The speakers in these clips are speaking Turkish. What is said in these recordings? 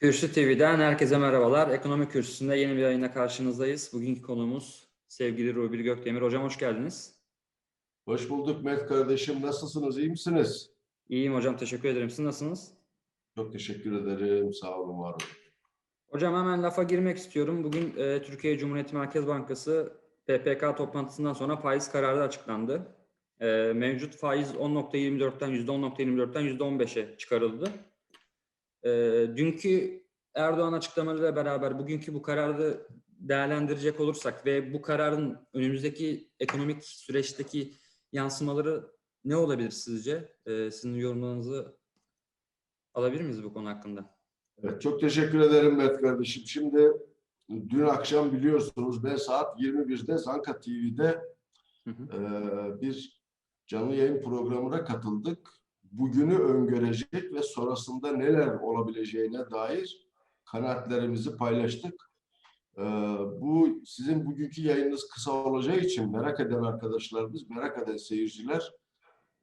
Kürsü TV'den herkese merhabalar. Ekonomi Kürsüsü'nde yeni bir yayına karşınızdayız. Bugünkü konuğumuz sevgili Rubil Gökdemir. Hocam hoş geldiniz. Hoş bulduk Mert kardeşim. Nasılsınız? İyi misiniz? İyiyim hocam, teşekkür ederim. Siz nasılsınız? Çok teşekkür ederim. Sağ olun, var olun. Hocam hemen lafa girmek istiyorum. Bugün e, Türkiye Cumhuriyeti Merkez Bankası PPK toplantısından sonra faiz kararı açıklandı. E, mevcut faiz 10.24'ten %10.24'ten %15'e çıkarıldı. E, dünkü Erdoğan açıklamalarıyla beraber bugünkü bu kararı değerlendirecek olursak ve bu kararın önümüzdeki ekonomik süreçteki yansımaları ne olabilir sizce? E, sizin yorumlarınızı alabilir miyiz bu konu hakkında? Evet, çok teşekkür ederim Mert kardeşim. Şimdi dün akşam biliyorsunuz ben saat 21'de Zanka TV'de Hı hı. eee, bir canlı yayın programına katıldık. Bugünü öngörecek ve sonrasında neler olabileceğine dair kanaatlerimizi paylaştık. Eee, bu sizin bugünkü yayınınız kısa olacağı için merak eden arkadaşlarımız, merak eden seyirciler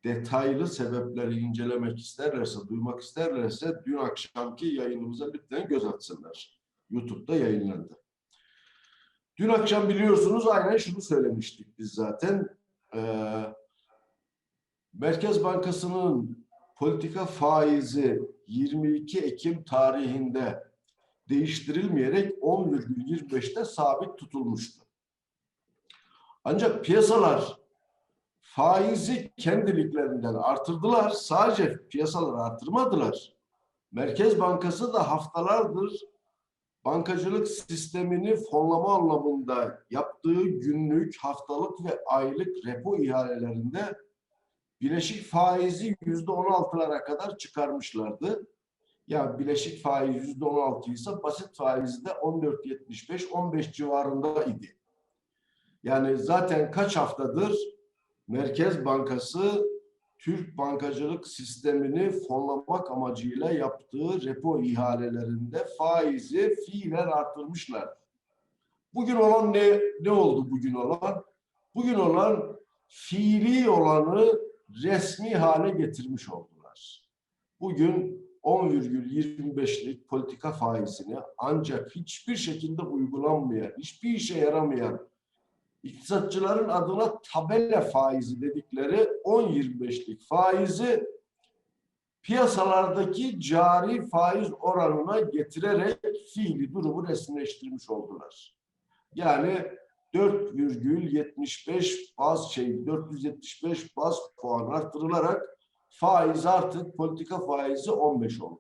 detaylı sebepleri incelemek isterlerse, duymak isterlerse dün akşamki yayınımıza lütfen göz atsınlar. YouTube'da yayınlandı. Dün akşam biliyorsunuz aynen şunu söylemiştik biz zaten. Ee, Merkez Bankası'nın politika faizi 22 Ekim tarihinde değiştirilmeyerek 10,25'te sabit tutulmuştu. Ancak piyasalar faizi kendiliklerinden artırdılar. Sadece piyasalar artırmadılar. Merkez Bankası da haftalardır bankacılık sistemini fonlama anlamında yaptığı günlük, haftalık ve aylık repo ihalelerinde bileşik faizi yüzde on altılara kadar çıkarmışlardı. Ya bileşik faiz yüzde on altı ise basit faizi de 14.75-15 civarında idi. Yani zaten kaç haftadır Merkez Bankası Türk bankacılık sistemini fonlamak amacıyla yaptığı repo ihalelerinde faizi fiilen artırmışlar. Bugün olan ne, ne oldu bugün olan? Bugün olan fiili olanı resmi hale getirmiş oldular. Bugün 10,25'lik politika faizini ancak hiçbir şekilde uygulanmayan, hiçbir işe yaramayan iktisatçıların adına tabela faizi dedikleri 10-25'lik faizi piyasalardaki cari faiz oranına getirerek fiili durumu resmileştirmiş oldular. Yani 4,75 baz şey 475 baz puan artırılarak faiz artık politika faizi 15 oldu.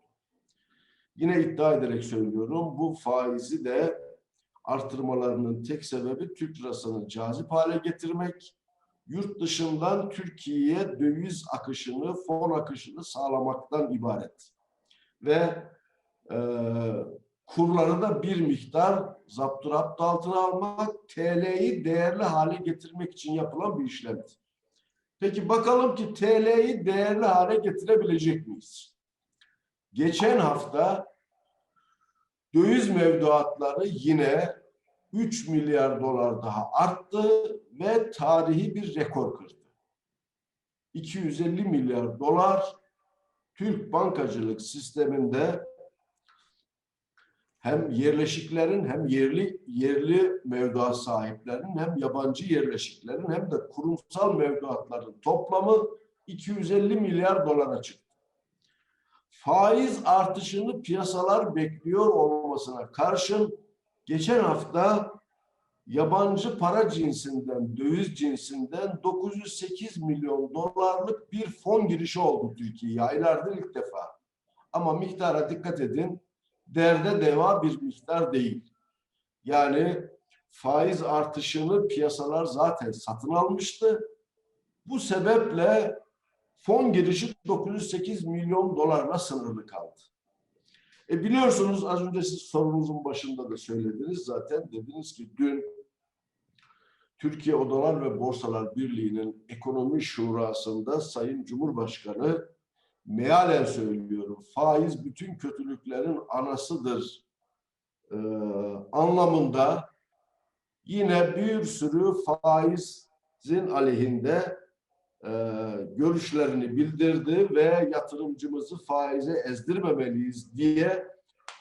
Yine iddia ederek söylüyorum bu faizi de artırmalarının tek sebebi Türk lirasını cazip hale getirmek, yurt dışından Türkiye'ye döviz akışını, fon akışını sağlamaktan ibaret. Ve e, kurları da bir miktar zapturapt altına almak, TL'yi değerli hale getirmek için yapılan bir işlemdir. Peki bakalım ki TL'yi değerli hale getirebilecek miyiz? Geçen hafta döviz mevduatları yine 3 milyar dolar daha arttı ve tarihi bir rekor kırdı. 250 milyar dolar Türk bankacılık sisteminde hem yerleşiklerin hem yerli yerli mevduat sahiplerinin hem yabancı yerleşiklerin hem de kurumsal mevduatların toplamı 250 milyar dolara çıktı faiz artışını piyasalar bekliyor olmasına karşın geçen hafta yabancı para cinsinden, döviz cinsinden 908 milyon dolarlık bir fon girişi oldu Türkiye'ye aylardır ilk defa. Ama miktara dikkat edin, derde deva bir miktar değil. Yani faiz artışını piyasalar zaten satın almıştı. Bu sebeple fon girişi 908 milyon dolarla sınırlı kaldı. E biliyorsunuz az önce siz sorunuzun başında da söylediniz zaten. Dediniz ki dün Türkiye Odalar ve Borsalar Birliği'nin ekonomi şurasında Sayın Cumhurbaşkanı mealen söylüyorum faiz bütün kötülüklerin anasıdır e, anlamında yine bir sürü faizin aleyhinde e, görüşlerini bildirdi ve yatırımcımızı faize ezdirmemeliyiz diye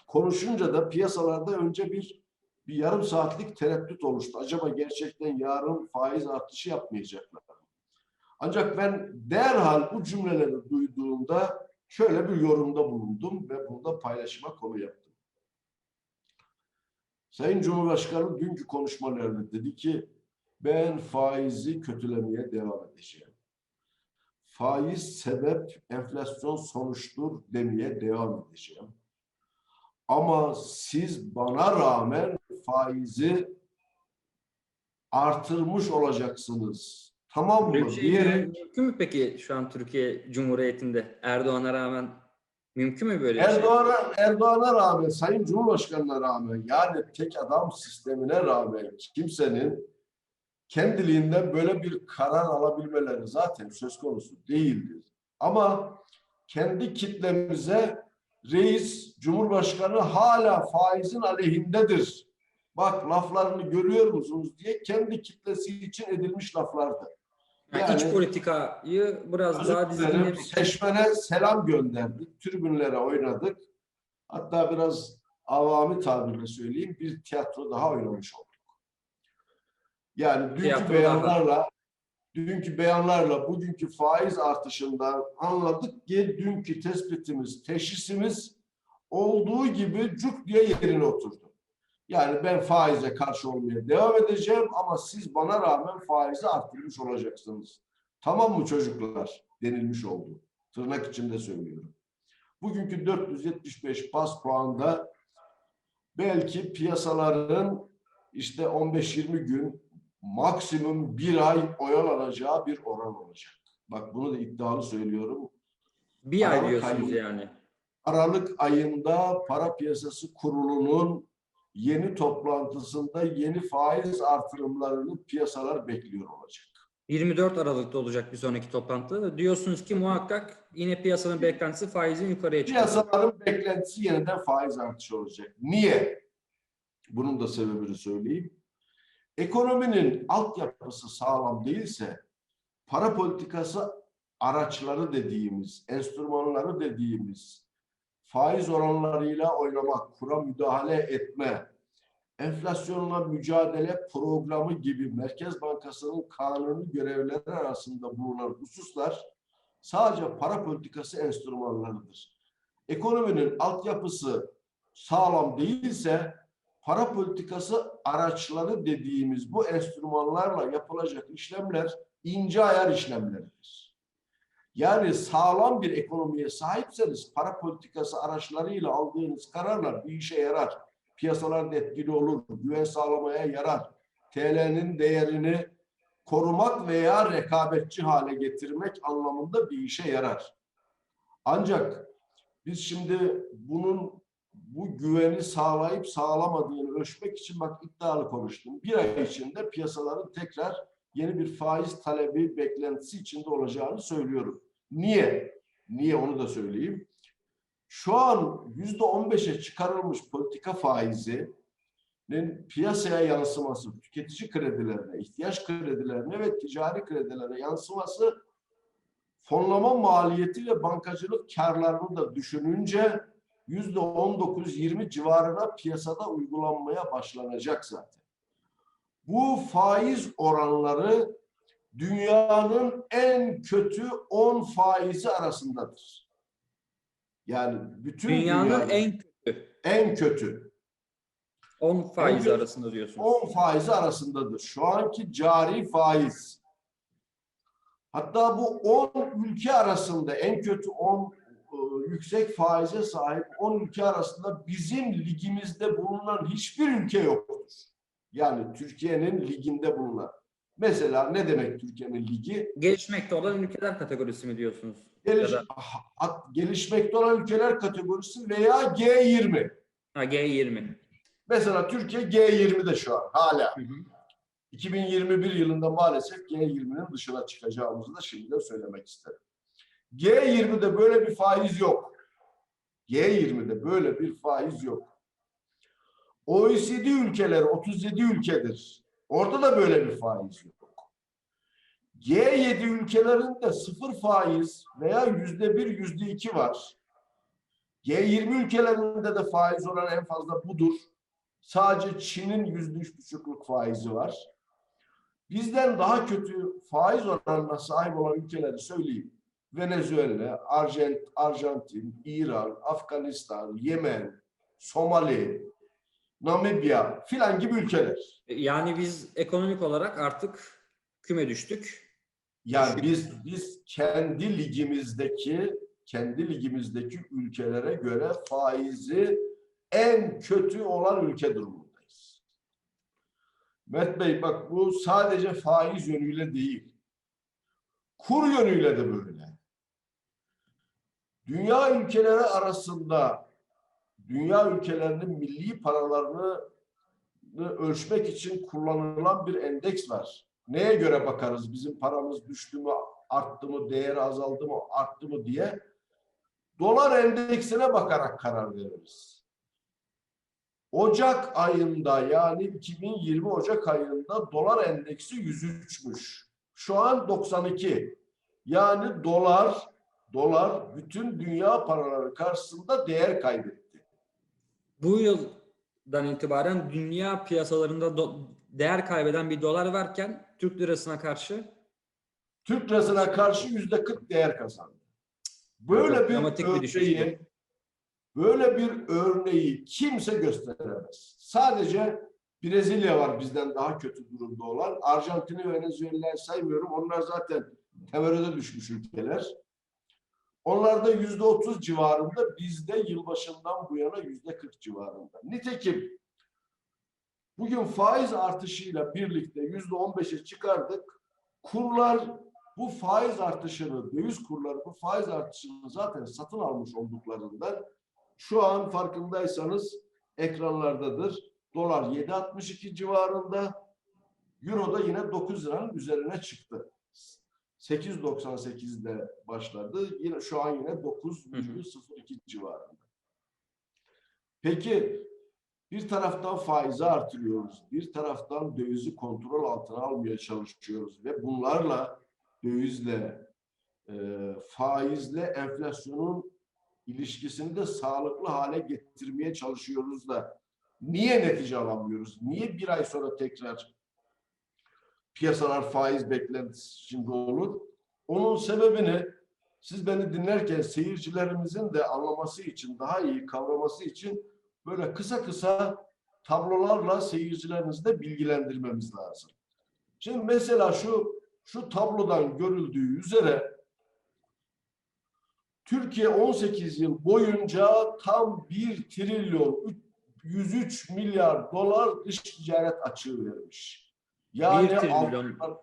konuşunca da piyasalarda önce bir bir yarım saatlik tereddüt oluştu. Acaba gerçekten yarın faiz artışı yapmayacaklar. Ancak ben derhal bu cümleleri duyduğumda şöyle bir yorumda bulundum ve burada paylaşıma konu yaptım. Sayın Cumhurbaşkanı dünkü konuşmalarında dedi ki ben faizi kötülemeye devam edeceğim. Faiz sebep, enflasyon sonuçtur demeye devam edeceğim. Ama siz bana rağmen faizi artırmış olacaksınız. Tamam mı? şey Diyerek mümkün mü peki şu an Türkiye Cumhuriyeti'nde Erdoğan'a rağmen mümkün mü böyle bir şey? Erdoğan'a Erdoğan'a rağmen, Sayın Cumhurbaşkanı'na rağmen yani tek adam sistemine rağmen kimsenin kendiliğinden böyle bir karar alabilmeleri zaten söz konusu değildir. Ama kendi kitlemize reis, cumhurbaşkanı hala faizin aleyhindedir. Bak laflarını görüyor musunuz diye kendi kitlesi için edilmiş laflardı. Yani iç Yani- politikayı biraz daha dizginlemek seçmene selam gönderdik. Tribünlere oynadık. Hatta biraz avami tabirle söyleyeyim bir tiyatro daha oynamış olduk. Yani dünkü Tiyatro daha. beyanlarla dünkü beyanlarla bugünkü faiz artışından anladık ki dünkü tespitimiz, teşhisimiz olduğu gibi cuk diye yerine oturdu. Yani ben faize karşı olmaya devam edeceğim ama siz bana rağmen faizi arttırmış olacaksınız. Tamam mı çocuklar? denilmiş oldu. Tırnak içinde söylüyorum. Bugünkü 475 bas puanda belki piyasaların işte 15-20 gün maksimum bir ay oyalanacağı bir oran olacak. Bak bunu da iddialı söylüyorum. bir ay Aralık diyorsunuz ayı- yani. Aralık ayında para piyasası kurulunun yeni toplantısında yeni faiz artırımlarını piyasalar bekliyor olacak. 24 Aralık'ta olacak bir sonraki toplantı. Diyorsunuz ki muhakkak yine piyasanın beklentisi faizin yukarıya çıkacak. Piyasaların beklentisi yeniden faiz artışı olacak. Niye? Bunun da sebebini söyleyeyim. Ekonominin altyapısı sağlam değilse para politikası araçları dediğimiz, enstrümanları dediğimiz faiz oranlarıyla oynamak, kura müdahale etme, enflasyonla mücadele programı gibi Merkez Bankası'nın kanuni görevleri arasında bulunan hususlar sadece para politikası enstrümanlarıdır. Ekonominin altyapısı sağlam değilse para politikası araçları dediğimiz bu enstrümanlarla yapılacak işlemler ince ayar işlemleridir. Yani sağlam bir ekonomiye sahipseniz para politikası araçlarıyla aldığınız kararlar bir işe yarar. Piyasalarda etkili olur, güven sağlamaya yarar. TL'nin değerini korumak veya rekabetçi hale getirmek anlamında bir işe yarar. Ancak biz şimdi bunun bu güveni sağlayıp sağlamadığını ölçmek için bak iddialı konuştum. Bir ay içinde piyasaların tekrar yeni bir faiz talebi beklentisi içinde olacağını söylüyorum. Niye? Niye onu da söyleyeyim. Şu an yüzde on beşe çıkarılmış politika faizinin piyasaya yansıması, tüketici kredilerine, ihtiyaç kredilerine ve ticari kredilere yansıması fonlama maliyeti ve bankacılık karlarını da düşününce yüzde on dokuz yirmi civarına piyasada uygulanmaya başlanacak zaten. Bu faiz oranları dünyanın en kötü 10 faizi arasındadır. Yani bütün Dünyanın dünyanın en kötü en kötü 10 faiz kötü- arasında diyorsunuz. 10 faizi arasındadır. Şu anki cari faiz. Hatta bu 10 ülke arasında en kötü 10 e, yüksek faize sahip 10 ülke arasında bizim ligimizde bulunan hiçbir ülke yoktur. Yani Türkiye'nin liginde bulunan. Mesela ne demek Türkiye'nin ligi? Gelişmekte olan ülkeler kategorisi mi diyorsunuz? Geliş, ha- gelişmekte olan ülkeler kategorisi veya G20. Ha G20. Mesela Türkiye G20'de şu an hala. Hı hı. 2021 yılında maalesef G20'nin dışına çıkacağımızı da şimdiden söylemek isterim. G20'de böyle bir faiz yok. G20'de böyle bir faiz yok. OECD ülkeleri 37 ülkedir. Orada da böyle bir faiz yok. G7 ülkelerinde sıfır faiz veya yüzde bir, yüzde iki var. G20 ülkelerinde de faiz oranı en fazla budur. Sadece Çin'in yüzde üç buçukluk faizi var. Bizden daha kötü faiz oranına sahip olan ülkeleri söyleyeyim. Venezuela, Arjant, Arjantin, İran, Afganistan, Yemen, Somali, Namibya filan gibi ülkeler. Yani biz ekonomik olarak artık küme düştük. Yani biz biz kendi ligimizdeki kendi ligimizdeki ülkelere göre faizi en kötü olan ülke durumundayız. Met Bey bak bu sadece faiz yönüyle değil. Kur yönüyle de böyle. Dünya ülkeleri arasında dünya ülkelerinin milli paralarını ölçmek için kullanılan bir endeks var. Neye göre bakarız? Bizim paramız düştü mü, arttı mı, değeri azaldı mı, arttı mı diye dolar endeksine bakarak karar veririz. Ocak ayında yani 2020 Ocak ayında dolar endeksi 103'müş. Şu an 92. Yani dolar dolar bütün dünya paraları karşısında değer kaybetti. Bu yıldan itibaren dünya piyasalarında değer kaybeden bir dolar varken Türk lirasına karşı Türk lirasına karşı yüzde 40 değer kazandı. Böyle bir dramatik bir örneği, böyle bir örneği kimse gösteremez. Sadece Brezilya var bizden daha kötü durumda olan. Arjantin'i ve Venezuela'yı saymıyorum. Onlar zaten temerrüde düşmüş ülkeler. Onlar da yüzde otuz civarında, bizde yılbaşından bu yana yüzde kırk civarında. Nitekim bugün faiz artışıyla birlikte yüzde on beşe çıkardık. Kurlar bu faiz artışını, döviz kurları bu faiz artışını zaten satın almış olduklarından şu an farkındaysanız ekranlardadır. Dolar 7.62 civarında, Euro da yine 9 liranın üzerine çıktı. 8.98'de başladı. Yine şu an yine 9.02 civarında. Peki bir taraftan faizi artırıyoruz. Bir taraftan dövizi kontrol altına almaya çalışıyoruz ve bunlarla dövizle e, faizle enflasyonun ilişkisini de sağlıklı hale getirmeye çalışıyoruz da niye netice alamıyoruz? Niye bir ay sonra tekrar piyasalar faiz beklentisi içinde olur? Onun sebebini siz beni dinlerken seyircilerimizin de anlaması için, daha iyi kavraması için böyle kısa kısa tablolarla seyircilerimizi de bilgilendirmemiz lazım. Şimdi mesela şu şu tablodan görüldüğü üzere Türkiye 18 yıl boyunca tam 1 trilyon 103 milyar dolar dış ticaret açığı vermiş. Yani 1 trilyon. aldıklar-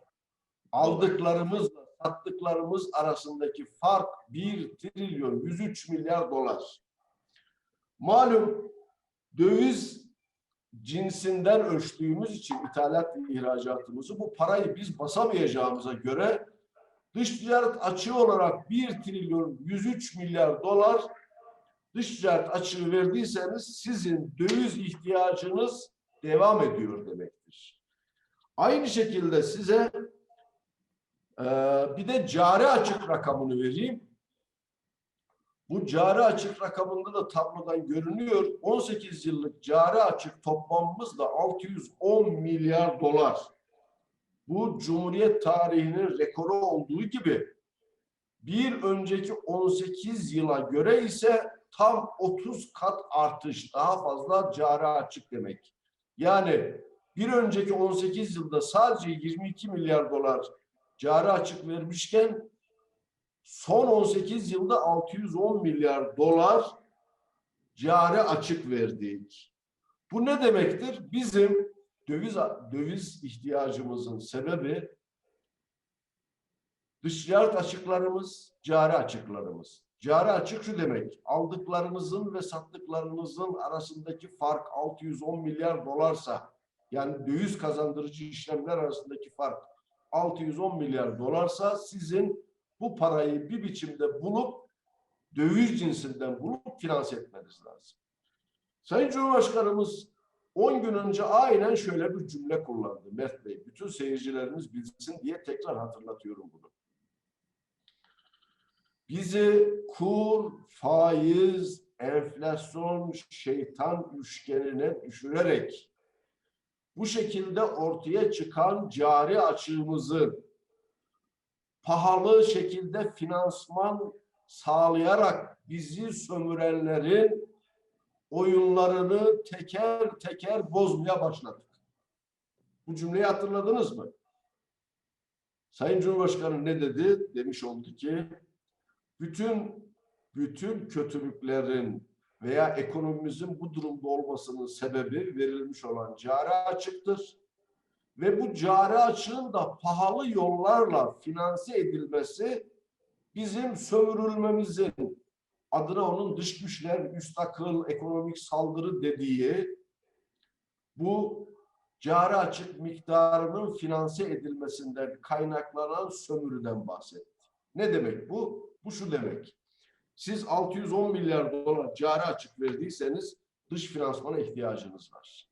aldıklarımızla sattıklarımız arasındaki fark 1 trilyon 103 milyar dolar. Malum döviz cinsinden ölçtüğümüz için ithalat ve ihracatımızı bu parayı biz basamayacağımıza göre dış ticaret açığı olarak 1 trilyon 103 milyar dolar dış ticaret açığı verdiyseniz sizin döviz ihtiyacınız devam ediyor demektir. Aynı şekilde size eee, bir de cari açık rakamını vereyim. Bu cari açık rakamında da tablodan görünüyor. 18 yıllık cari açık toplamımız da 610 milyar dolar. Bu Cumhuriyet tarihinin rekoru olduğu gibi bir önceki 18 yıla göre ise tam 30 kat artış, daha fazla cari açık demek. Yani bir önceki 18 yılda sadece 22 milyar dolar cari açık vermişken son 18 yılda 610 milyar dolar cari açık verdik. Bu ne demektir? Bizim döviz döviz ihtiyacımızın sebebi dış ticaret açıklarımız, cari açıklarımız. Cari açık şu demek, aldıklarımızın ve sattıklarımızın arasındaki fark 610 milyar dolarsa, yani döviz kazandırıcı işlemler arasındaki fark 610 milyar dolarsa sizin bu parayı bir biçimde bulup döviz cinsinden bulup finanse etmeniz lazım. Sayın Cumhurbaşkanımız 10 gün önce aynen şöyle bir cümle kullandı Mert Bey. Bütün seyircilerimiz bilsin diye tekrar hatırlatıyorum bunu. Bizi kur, faiz, enflasyon şeytan üçgenine düşürerek bu şekilde ortaya çıkan cari açığımızı pahalı şekilde finansman sağlayarak bizi sömürenlerin oyunlarını teker teker bozmaya başladık. Bu cümleyi hatırladınız mı? Sayın Cumhurbaşkanı ne dedi? Demiş oldu ki bütün bütün kötülüklerin veya ekonomimizin bu durumda olmasının sebebi verilmiş olan cari açıktır. Ve bu cari açığın da pahalı yollarla finanse edilmesi bizim sömürülmemizin adına onun dış güçler, üst akıl, ekonomik saldırı dediği bu cari açık miktarının finanse edilmesinden kaynaklanan sömürüden bahsetti. Ne demek bu? Bu şu demek. Siz 610 milyar dolar cari açık verdiyseniz dış finansmana ihtiyacınız var.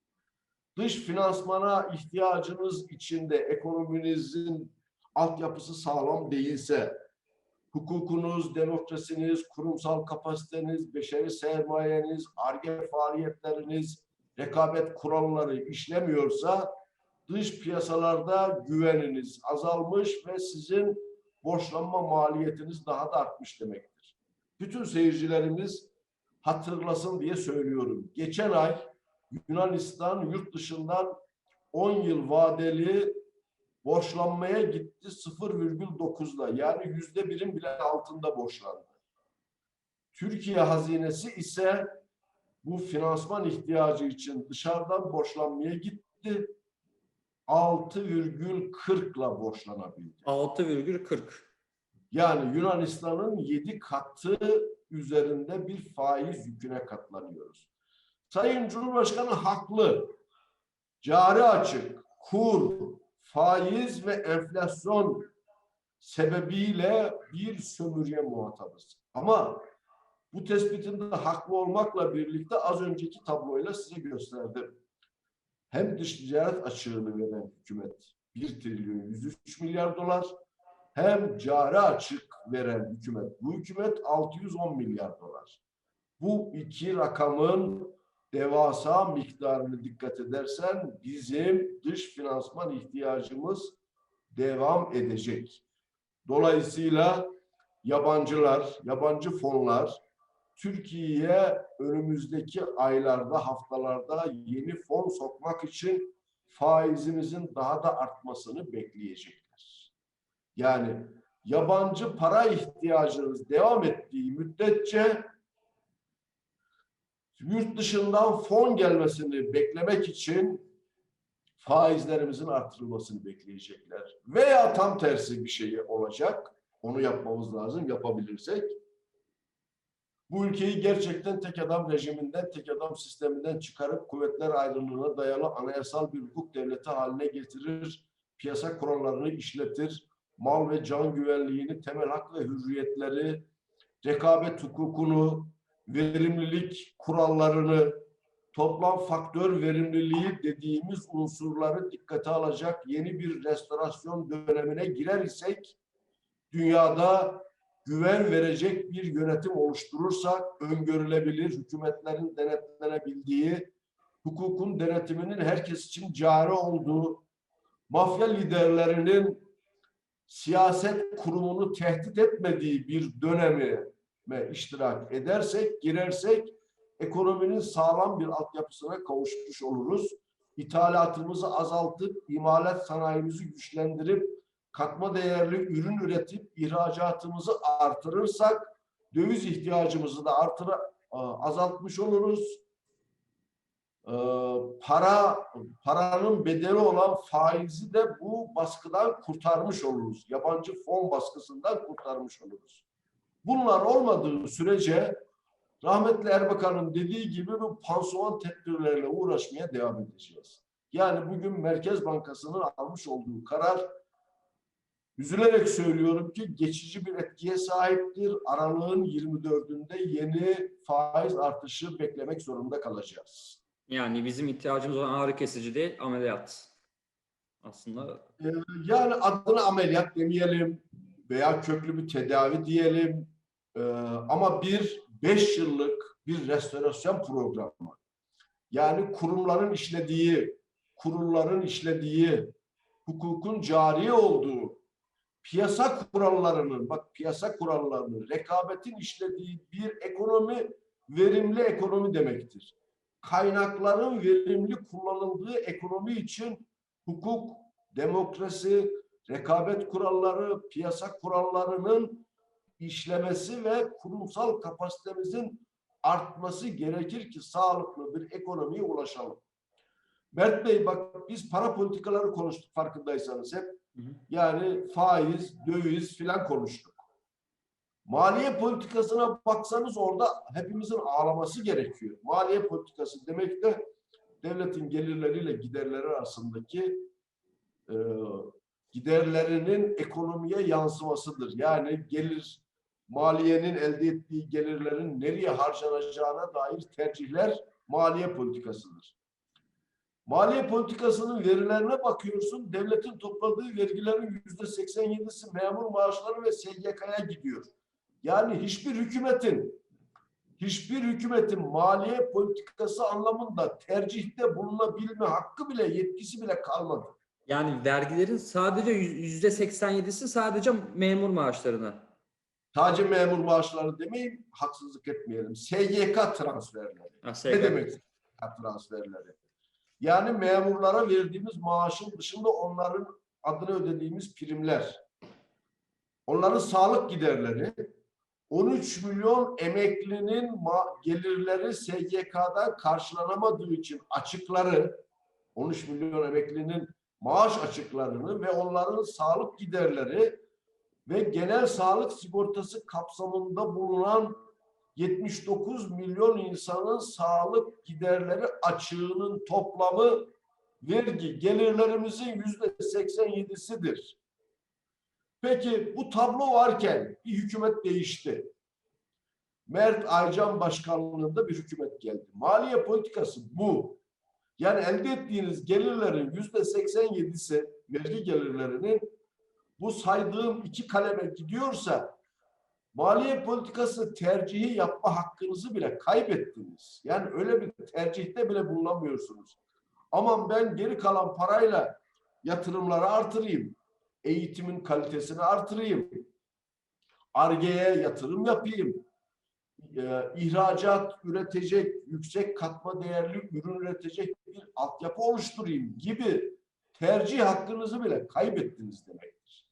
Dış finansmana ihtiyacınız içinde ekonominizin altyapısı sağlam değilse, hukukunuz, demokrasiniz, kurumsal kapasiteniz, beşeri sermayeniz, ARGE faaliyetleriniz, rekabet kuralları işlemiyorsa dış piyasalarda güveniniz azalmış ve sizin borçlanma maliyetiniz daha da artmış demektir. Bütün seyircilerimiz hatırlasın diye söylüyorum. Geçen ay Yunanistan yurt dışından 10 yıl vadeli borçlanmaya gitti 0,9'la yani yüzde birin bile altında borçlandı. Türkiye hazinesi ise bu finansman ihtiyacı için dışarıdan borçlanmaya gitti. 6,40'la borçlanabildi. 6,40. Yani Yunanistan'ın 7 katı üzerinde bir faiz yüküne katlanıyoruz. Sayın Cumhurbaşkanı haklı. Cari açık, kur, faiz ve enflasyon sebebiyle bir sömürüye muhatabız. Ama bu tespitinde haklı olmakla birlikte az önceki tabloyla size gösterdim. Hem dış ticaret açığını veren hükümet 1 trilyon 103 milyar dolar hem cari açık veren hükümet. Bu hükümet 610 milyar dolar. Bu iki rakamın devasa miktarını dikkat edersen bizim dış finansman ihtiyacımız devam edecek. Dolayısıyla yabancılar, yabancı fonlar Türkiye'ye önümüzdeki aylarda, haftalarda yeni fon sokmak için faizimizin daha da artmasını bekleyecekler. Yani yabancı para ihtiyacınız devam ettiği müddetçe yurt dışından fon gelmesini beklemek için faizlerimizin artırılmasını bekleyecekler. Veya tam tersi bir şey olacak. Onu yapmamız lazım yapabilirsek. Bu ülkeyi gerçekten tek adam rejiminden, tek adam sisteminden çıkarıp kuvvetler ayrılığına dayalı anayasal bir hukuk devleti haline getirir, piyasa kurallarını işletir, mal ve can güvenliğini, temel hak ve hürriyetleri, rekabet hukukunu, verimlilik kurallarını, toplam faktör verimliliği dediğimiz unsurları dikkate alacak yeni bir restorasyon dönemine girer isek, dünyada güven verecek bir yönetim oluşturursak, öngörülebilir, hükümetlerin denetlenebildiği, hukukun denetiminin herkes için cari olduğu, mafya liderlerinin siyaset kurumunu tehdit etmediği bir dönemi iştirak edersek, girersek ekonominin sağlam bir altyapısına kavuşmuş oluruz. İthalatımızı azaltıp, imalat sanayimizi güçlendirip, katma değerli ürün üretip ihracatımızı artırırsak, döviz ihtiyacımızı da artır, azaltmış oluruz. Ee, para paranın bedeli olan faizi de bu baskıdan kurtarmış oluruz. Yabancı fon baskısından kurtarmış oluruz. Bunlar olmadığı sürece rahmetli Erbakan'ın dediği gibi bu pansuman tedbirlerle uğraşmaya devam edeceğiz. Yani bugün Merkez Bankası'nın almış olduğu karar üzülerek söylüyorum ki geçici bir etkiye sahiptir. Aralığın 24'ünde yeni faiz artışı beklemek zorunda kalacağız. Yani bizim ihtiyacımız olan ağrı kesici değil, ameliyat. Aslında Ee, Yani adına ameliyat demeyelim veya köklü bir tedavi diyelim. Ee, Ama bir beş yıllık bir restorasyon programı. Yani kurumların işlediği, kurulların işlediği, hukukun cari olduğu, piyasa kurallarının, bak piyasa kurallarının, rekabetin işlediği bir ekonomi verimli ekonomi demektir. Kaynakların verimli kullanıldığı ekonomi için hukuk, demokrasi, rekabet kuralları, piyasa kurallarının işlemesi ve kurumsal kapasitemizin artması gerekir ki sağlıklı bir ekonomiye ulaşalım. Mert Bey bak biz para politikaları konuştuk farkındaysanız hep. Hı hı. Yani faiz, döviz filan konuştuk. Maliye politikasına baksanız orada hepimizin ağlaması gerekiyor. Maliye politikası demek de devletin gelirleriyle giderleri arasındaki e, giderlerinin ekonomiye yansımasıdır. Yani gelir maliyenin elde ettiği gelirlerin nereye harcanacağına dair tercihler maliye politikasıdır. Maliye politikasının verilerine bakıyorsun, devletin topladığı vergilerin yüzde 87'si memur maaşları ve SGK'ya gidiyor. Yani hiçbir hükümetin hiçbir hükümetin maliye politikası anlamında tercihte bulunabilme hakkı bile yetkisi bile kalmadı. Yani vergilerin sadece yüz- yüzde 87'si sadece memur maaşlarına. Sadece memur maaşları demeyin, haksızlık etmeyelim. SGK transferleri. Ha, Ne SGK. demek SGK transferleri? Yani memurlara verdiğimiz maaşın dışında onların adını ödediğimiz primler, onların sağlık giderleri, 13 milyon emeklinin gelirleri SGK'dan karşılanamadığı için açıkları, 13 milyon emeklinin maaş açıklarını ve onların sağlık giderleri ve genel sağlık sigortası kapsamında bulunan 79 milyon insanın sağlık giderleri açığının toplamı vergi gelirlerimizin yüzde 87'sidir. Peki bu tablo varken bir hükümet değişti. Mert Aycan başkanlığında bir hükümet geldi. Maliye politikası bu. Yani elde ettiğiniz gelirlerin yüzde 87'si vergi gelirlerinin bu saydığım iki kaleme gidiyorsa maliye politikası tercihi yapma hakkınızı bile kaybettiniz. Yani öyle bir tercihte bile bulunamıyorsunuz. Aman ben geri kalan parayla yatırımları artırayım. Eğitimin kalitesini artırayım. Arge'ye yatırım yapayım. Ee, ihracat üretecek, yüksek katma değerli ürün üretecek bir altyapı oluşturayım gibi tercih hakkınızı bile kaybettiniz demektir.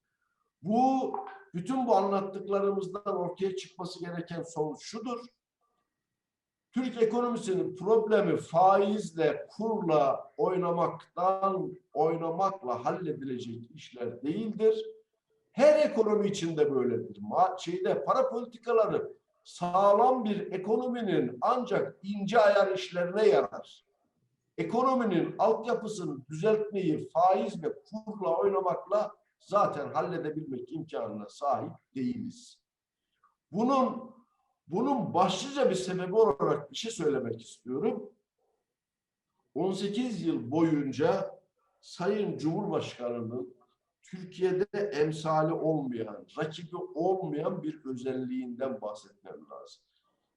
Bu bütün bu anlattıklarımızdan ortaya çıkması gereken sonuç şudur. Türk ekonomisinin problemi faizle, kurla oynamaktan, oynamakla halledilecek işler değildir. Her ekonomi içinde böyledir. Ma şeyde para politikaları sağlam bir ekonominin ancak ince ayar işlerine yarar. Ekonominin altyapısını düzeltmeyi faiz ve kurla oynamakla zaten halledebilmek imkanına sahip değiliz. Bunun bunun başlıca bir sebebi olarak bir şey söylemek istiyorum. 18 yıl boyunca Sayın Cumhurbaşkanı'nın Türkiye'de emsali olmayan, rakibi olmayan bir özelliğinden bahsetmem lazım.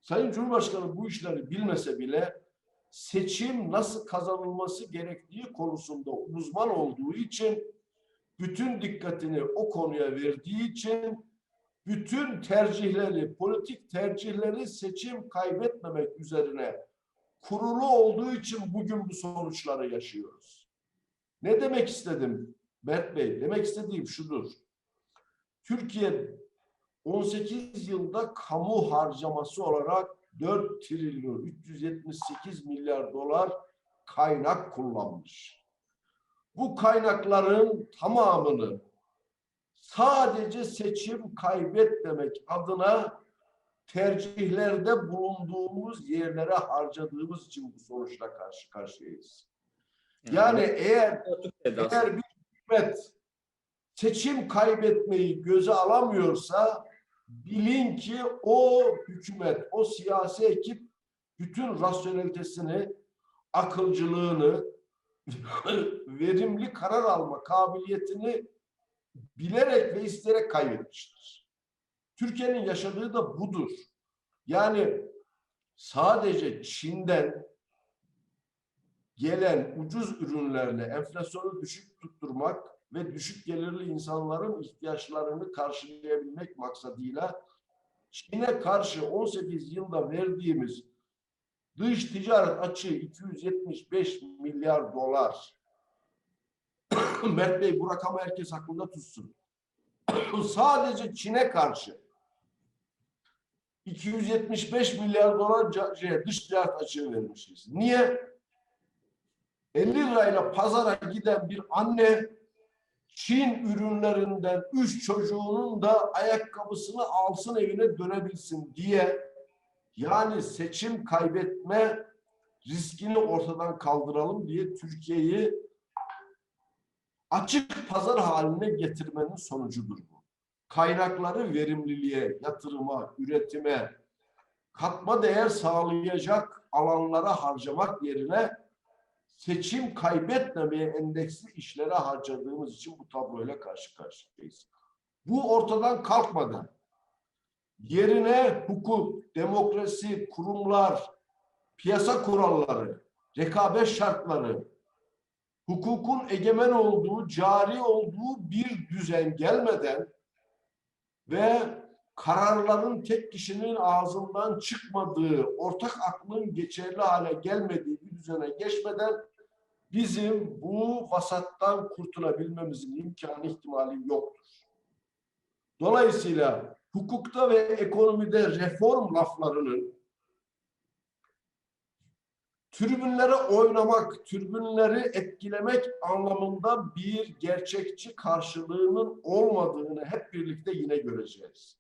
Sayın Cumhurbaşkanı bu işleri bilmese bile seçim nasıl kazanılması gerektiği konusunda uzman olduğu için bütün dikkatini o konuya verdiği için bütün tercihleri, politik tercihleri seçim kaybetmemek üzerine kurulu olduğu için bugün bu sonuçları yaşıyoruz. Ne demek istedim Mert Bey? Demek istediğim şudur. Türkiye 18 yılda kamu harcaması olarak 4 trilyon 378 milyar dolar kaynak kullanmış. Bu kaynakların tamamını sadece seçim kaybetmemek adına tercihlerde bulunduğumuz yerlere harcadığımız için bu sonuçla karşı karşıyayız. Yani eğer Edası. eğer bir hükümet seçim kaybetmeyi göze alamıyorsa bilin ki o hükümet, o siyasi ekip bütün rasyonelitesini, akılcılığını, verimli karar alma kabiliyetini bilerek ve isteyerek kaybetmiştir. Türkiye'nin yaşadığı da budur. Yani sadece Çin'den gelen ucuz ürünlerle enflasyonu düşük tutturmak ve düşük gelirli insanların ihtiyaçlarını karşılayabilmek maksadıyla Çin'e karşı 18 yılda verdiğimiz dış ticaret açığı 275 milyar dolar. Mert Bey bu rakamı herkes aklında tutsun. Sadece Çin'e karşı 275 milyar dolar şey, dış ticaret açığı vermişiz. Niye? 50 lirayla pazara giden bir anne Çin ürünlerinden üç çocuğunun da ayakkabısını alsın evine dönebilsin diye yani seçim kaybetme riskini ortadan kaldıralım diye Türkiye'yi açık pazar haline getirmenin sonucudur bu. Kaynakları verimliliğe, yatırıma, üretime, katma değer sağlayacak alanlara harcamak yerine seçim kaybetmemeye endeksli işlere harcadığımız için bu tabloyla karşı karşıyayız. Bu ortadan kalkmadan yerine hukuk, demokrasi, kurumlar, piyasa kuralları, rekabet şartları, hukukun egemen olduğu, cari olduğu bir düzen gelmeden ve kararların tek kişinin ağzından çıkmadığı, ortak aklın geçerli hale gelmediği bir düzene geçmeden bizim bu vasattan kurtulabilmemizin imkanı ihtimali yoktur. Dolayısıyla hukukta ve ekonomide reform laflarının tribünlere oynamak, tribünleri etkilemek anlamında bir gerçekçi karşılığının olmadığını hep birlikte yine göreceğiz.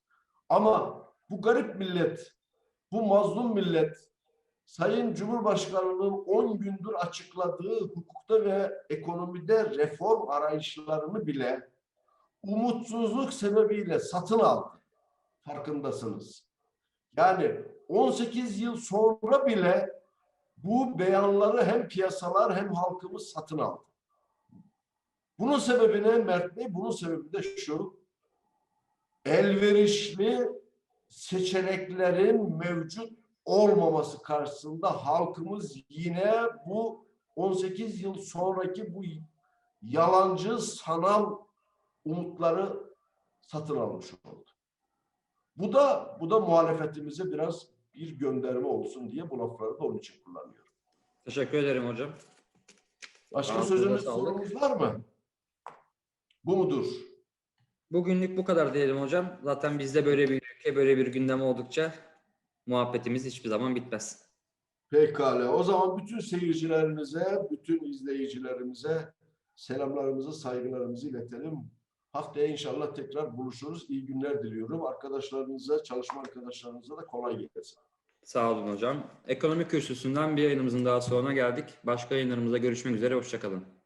Ama bu garip millet, bu mazlum millet, Sayın Cumhurbaşkanı'nın 10 gündür açıkladığı hukukta ve ekonomide reform arayışlarını bile umutsuzluk sebebiyle satın aldı. Farkındasınız. Yani 18 yıl sonra bile bu beyanları hem piyasalar hem halkımız satın aldı. Bunun sebebi ne Mert Bey? Bunun sebebi de şu. Elverişli seçeneklerin mevcut olmaması karşısında halkımız yine bu 18 yıl sonraki bu yalancı sanal umutları satın almış oldu. Bu da bu da muhalefetimize biraz bir gönderme olsun diye bu lafları da onun için kullanıyorum. Teşekkür ederim hocam. Başka sözünüz sağlık. sorunuz var mı? Bu mudur? Bugünlük bu kadar diyelim hocam. Zaten bizde böyle bir ülke, böyle bir gündem oldukça muhabbetimiz hiçbir zaman bitmez. Pekala. O zaman bütün seyircilerimize, bütün izleyicilerimize selamlarımızı, saygılarımızı iletelim. Haftaya inşallah tekrar buluşuruz. İyi günler diliyorum. Arkadaşlarınıza, çalışma arkadaşlarınıza da kolay gelsin. Sağ olun hocam. Ekonomi kürsüsünden bir yayınımızın daha sonuna geldik. Başka yayınlarımızda görüşmek üzere. Hoşçakalın.